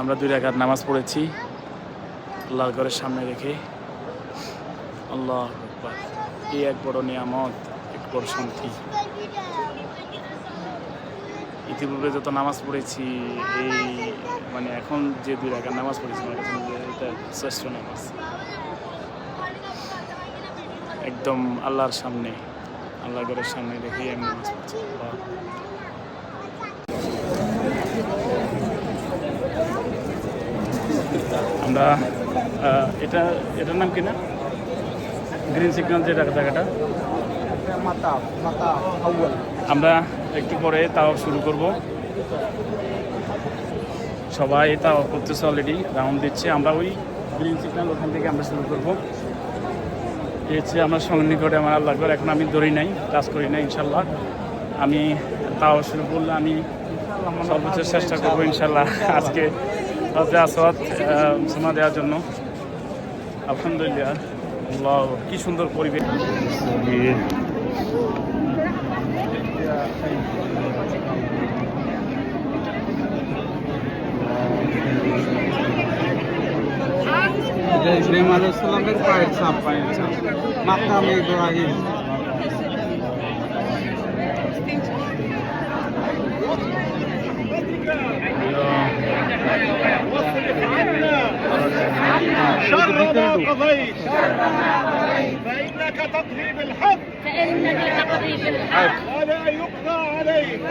আমরা দুই রাকাত নামাজ পড়েছি। আল্লাহর ঘরের সামনে রেখে। আল্লাহ। এই এক বড় নিয়ামত, এক বড় শান্তি। ইতিপূর্বে যত নামাজ পড়েছি, এই মানে এখন যে দুই রাকাত নামাজ পড়েছি এটা শ্রেষ্ঠ নামাজ। একদম আল্লাহর সামনে আল্লাহ ঘরের সামনে রেখেই আমি নামাজ পড়ছি। আমরা এটা, এটার নাম কি না? গ্রিন সিগন্যাল যে জায়গা- জায়গাটা। আমরা একটু পরে তাও শুরু করব। সবাই তাও করতেছে অলরেডি রাউন্ড দিচ্ছে। আমরা ওই গ্রিন সিগন্যাল ওখান থেকে আমরা শুরু করব। এই হচ্ছে আমার সন্নিকটে আমার আল্লাহ করে এখন আমি দৌড়ি নাই, কাজ করি নাই, ইনশাল্লাহ। আমি তাও শুরু করলে আমি সর্বোচ্চ চেষ্টা করব, ইনশাল্লাহ। আজকে হজরে আসওয়াদ সীমা দেওয়ার জন্য। আলহামদুলিল্লাহ কি সুন্দর পরিবেশ। ইব্রাহিম আলাইহিস সালামের পায়ের ছাপ পায়ের ছাপ। মাকাম ইব্রাহিম। شر ما قضيت فإنك تقضي بالحق فإنك تقضي بالحق ولا يقضى عليك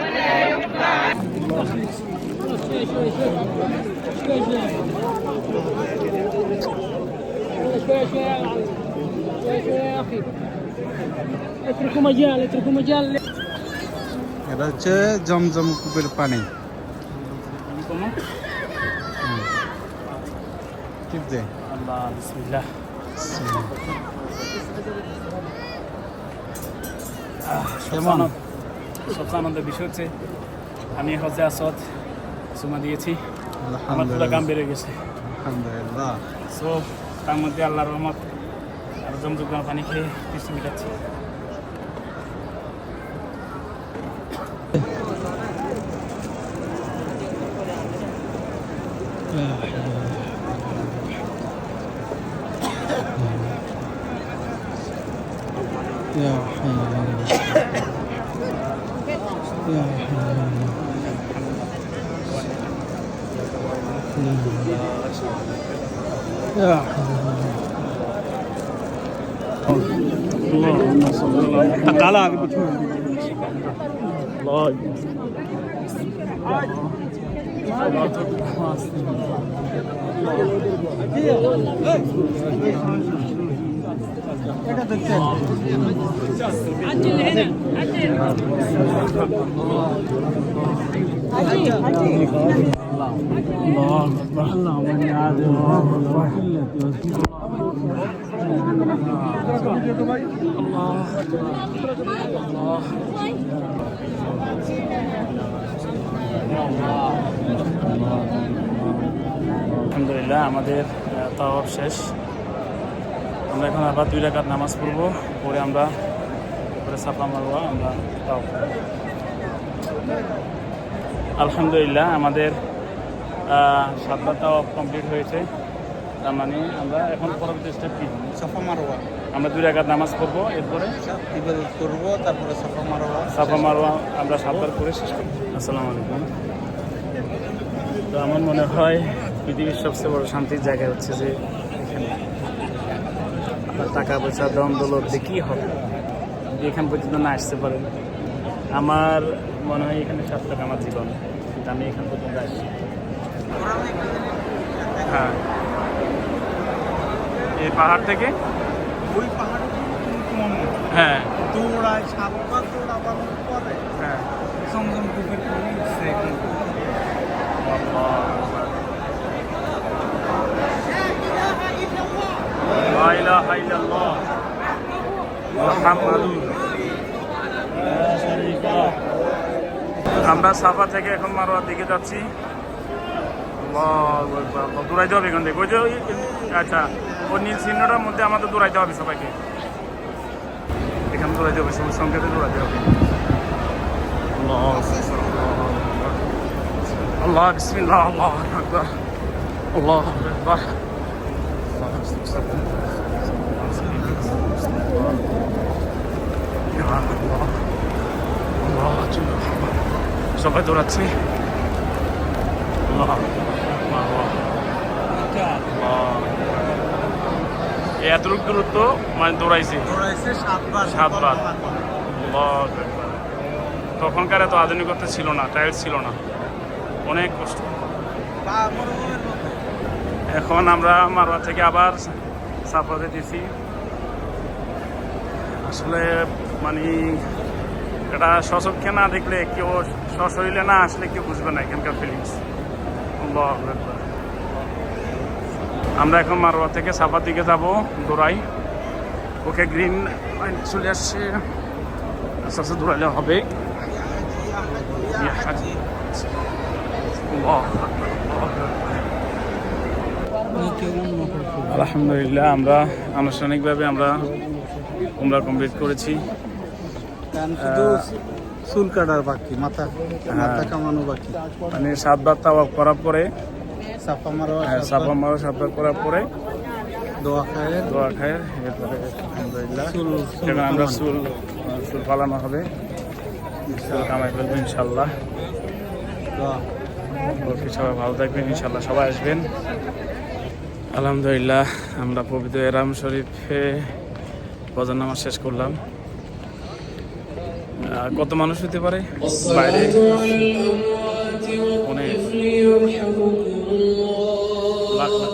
شوية شوية يا معلم شوية شوية يا أخي اتركوا مجال اتركوا مجال এটা হচ্ছে জমজম কূপের পানি টিপ দে আল্লাহ বিসমিল্লাহ? সবচেয়ে আনন্দের বিষয় হচ্ছে আমি হজে আসদ সুমা দিয়েছি। আমার পুরো গাম আলহামদুলিল্লাহ বেড়ে গেছে। আলহামদুলিল্লাহ। সো তার মধ্যে আল্লাহর রহমত আর জমজম পানি খেয়ে কিছু মিটাচ্ছি يا حي. يا حي. يا حي. اللهم صل على محمد تعال الله. عجل هنا عجل الله اللهم إني عاد الله الله আলহামদুলিল্লাহ আমাদের তাওয়াব শেষ। আমরা এখন আবার দুই রাকাত নামাজ পড়ব পরে আমরা পরে সাফা মারওয়া আমরা তাও আলহামদুলিল্লাহ আমাদের সাতবার তাও কমপ্লিট হয়েছে। তার মানে আমরা এখন পরবর্তী স্টেপ কি? সাফা মারোয়া। আমরা দুই রাকাত নামাজ পড়ব এরপরে ইবাদত করব তারপরে সাফা মারোয়া সাফা মারওয়া আমরা সাতবার করে শেষ করব। আসসালামু আলাইকুম। তো আমার মনে হয় পৃথিবীর সবচেয়ে বড় শান্তির জায়গা হচ্ছে যে এখানে। আপনার টাকা পয়সা দম দৌলত দিয়ে কী হবে? এখান পর্যন্ত না আসতে পারেন। আমার মনে হয় এখানে সাত টাকা আমার জীবন। কিন্তু আমি এখান পর্যন্ত আসছি। হ্যাঁ। এই পাহাড় থেকে? ওই পাহাড়ে হ্যাঁ। দৌড়ায় সাতবার দৌড়াবার পরে হ্যাঁ। জমজম কূপের পানি আমরা সাফা থেকে এখন মারোয়ার দিকে যাচ্ছি। দৌড়াইতে হবে এখান থেকে। ওই যে আচ্ছা ওই নীল চিহ্নটার মধ্যে আমাদের দৌড়াইতে হবে সবাইকে। এখানে দৌড়াইতে হবে সবুজ সংকেতে দৌড়াইতে হবে। আল্লাহ, বিসমিল্লাহ, আল্লাহ আকবার। আল্লাহ আকবার ইয়া আল্লাহ আল্লাহ আল্লাহ সবাই দৌড়াচ্ছে এতটুকু দূরত্ব মানে দৌড়াইছে সাতবার। তখনকার এত আধুনিকতা ছিল না টায়ার ছিল না অনেক কষ্ট এখন আমরা মারোয়া থেকে আবার সাফাতে দিছি আসলে মানে এটা সচক্ষে না দেখলে কেউ সশরীরে না আসলে কেউ বুঝবে না এখানকার ফিলিংস আমরা এখন মারোয়া থেকে সাফার দিকে যাব, দৌড়াই। ওকে গ্রিন লাইন চলে আসছে। আস্তে আস্তে দৌড়াইলে হবে। আলহামদুলিল্লাহ, আমরা আনুষ্ঠানিকভাবে আমরা উমরা কমপ্লিট করেছি। চুল কাটার বাকি মাথা মাথা কামানো বাকি। মানে সাতবার তাওয়াফ করার পরে চাপা মারো হ্যাঁ, সাফা মারো সাতবার করার পরে দোয়া খায়। দোয়া খায় এরপরে আলহামদুলিল্লাহ আমরা চুল চুল পালানো হবে। চুল কামাই ফেলব ইনশাল্লাহ ওকে সবাই ভালো থাকবেন ইনশাল্লাহ সবাই আসবেন। আলহামদুলিল্লাহ আমরা পবিত্র এরাম শরীফে বজন নামাজ শেষ করলাম। কত মানুষ হতে পারে? বাইরে। অনেক। লাখ লাখ।